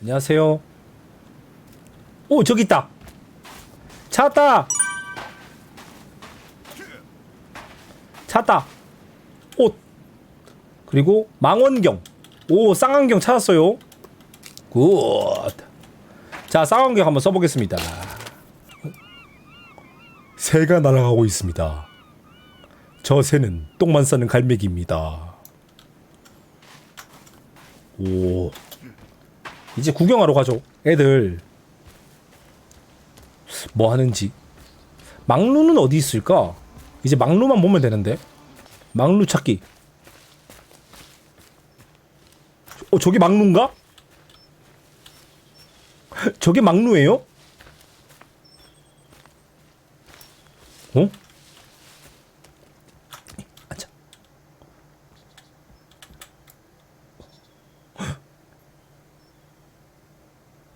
안녕하세요. 오 저기 있다. 찾았다. 찾았다. 옷. 그리고 망원경. 오 쌍안경 찾았어요. 굿. 자 쌍안경 한번 써보겠습니다. 새가 날아가고 있습니다. 저 새는 똥만 싸는 갈매기입니다. 오. 이제 구경하러 가죠. 애들 뭐 하는지. 막루는 어디 있을까? 이제 막루만 보면 되는데. 막루 찾기. 어, 저게 막루인가? 저게 막루예요? 어?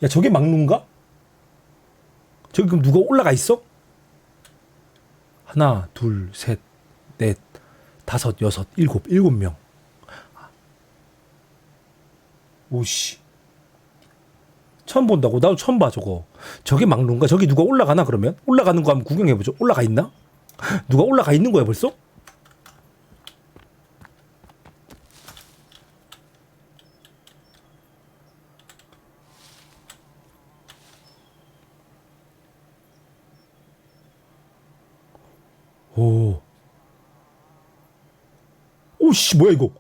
야, 저게 막루인가? 저기 그럼 누가 올라가 있어? 하나, 둘, 셋, 넷, 다섯, 여섯, 일곱, 일곱 명. 오씨. 처음 본다고? 나도 처음 봐, 저거. 저게 막루인가? 저기 누가 올라가나, 그러면? 올라가는 거 한번 구경해보죠. 올라가 있나? 누가 올라가 있는 거야, 벌써? 오. 오씨 뭐야 이거?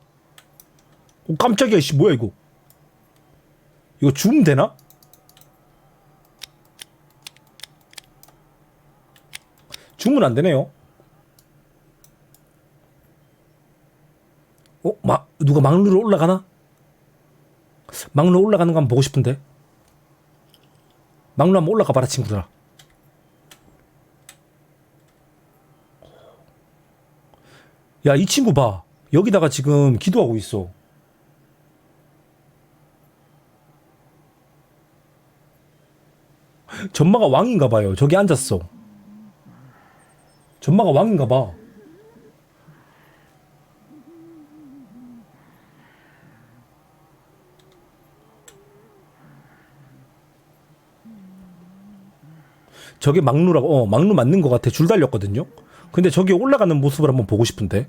오 깜짝이야 씨 뭐야 이거? 이거 줌 되나? 줌은 안 되네요. 어, 막 누가 막루로 올라가나? 막루 올라가는 거 한번 보고 싶은데. 막루 한번 올라가 봐라 친구들아. 야, 이 친구 봐. 여기다가 지금 기도하고 있어. 전마가 왕인가 봐요. 저기 앉았어. 전마가 왕인가 봐. 저게 막루라고, 어, 막루 맞는 것 같아. 줄 달렸거든요. 근데 저기 올라가는 모습을 한번 보고 싶은데.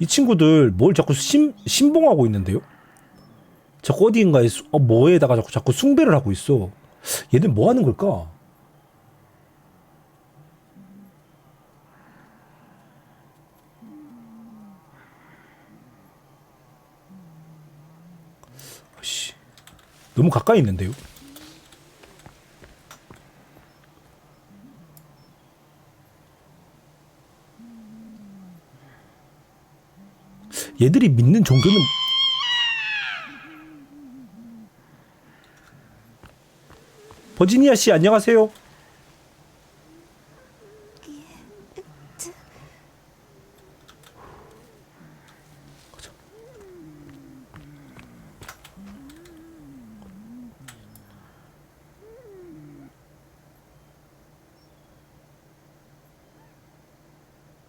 이 친구들 뭘 자꾸 심, 신봉하고 있는데요? 자꾸 어디인가에 수- 어, 뭐에다가 자꾸, 자꾸 숭배를 하고 있어. 얘들 뭐 하는 걸까? 아씨, 너무 가까이 있는데요? 얘들이 믿는 종교는 버지니아 씨 안녕하세요.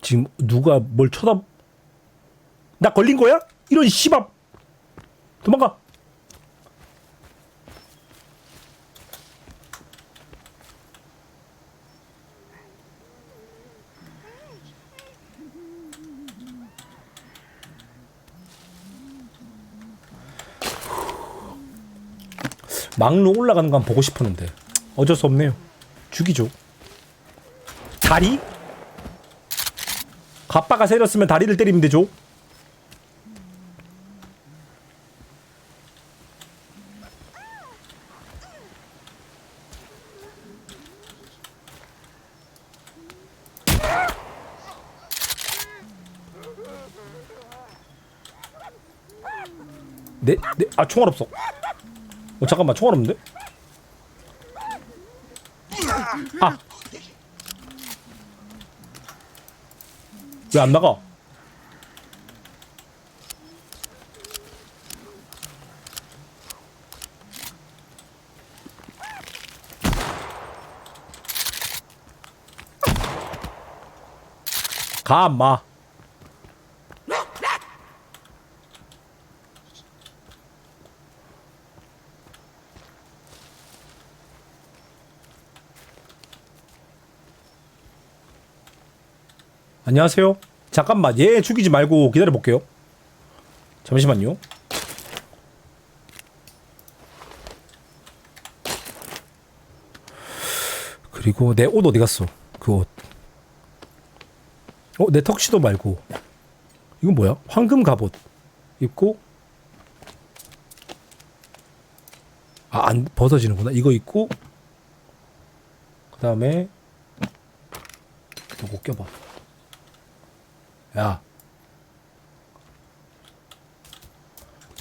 지금 누가 뭘 쳐다 나 걸린 거야? 이런 씨밥 도망가. 막로 올라가는 거 한번 보고 싶었는데. 어쩔 수 없네요. 죽이죠. 다리? 가빠가 세렸으면 다리를 때리면 되죠 네, 네, 아 총알 없어. 어 잠깐만 총알 없는데? 아, 왜 안 나가? 가, 엄마. 안녕하세요. 잠깐만 얘 죽이지 말고 기다려 볼게요. 잠시만요. 그리고 내 옷 어디 갔어? 그 옷. 어, 내 턱시도 말고. 이건 뭐야? 황금 갑옷 입고 아, 안 벗어지는구나. 이거 입고 그다음에 이거 껴봐. 야.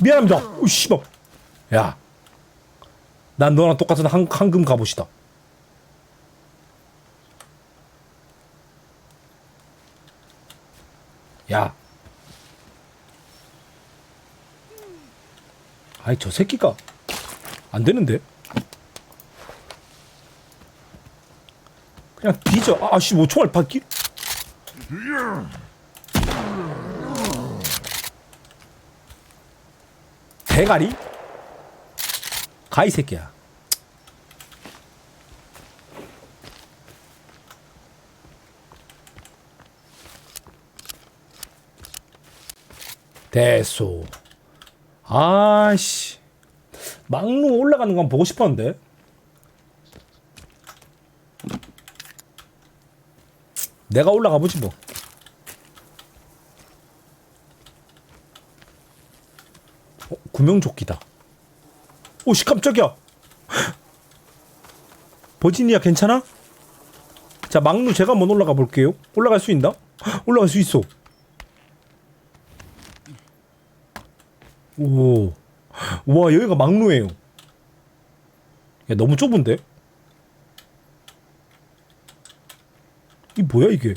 미안합니다. 오 씨발. 야. 난 너랑 똑같은 한, 황금 갑옷이다. 야. 아이 저 새끼가 안 되는데. 그냥 뒤져. 아, 씨, 뭐 총알 받기? 대가리? 가이 새끼야. 됐소. 아씨. 막루 올라가는 건 보고 싶었는데. 내가 올라가 보지 뭐. 어, 구명조끼다. 오씨 깜짝이야. 버지니아 괜찮아? 자 막루 제가 한번 올라가 볼게요. 올라갈 수 있나? 올라갈 수 있어. 오. 와 여기가 막루예요. 야 너무 좁은데? 이 뭐야 이게?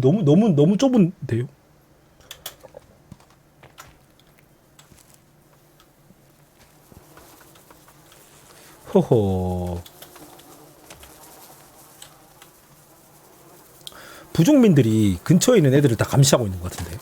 너무 너무 너무 좁은데요? 허허. 부족민들이 근처에 있는 애들을 다 감시하고 있는 것 같은데.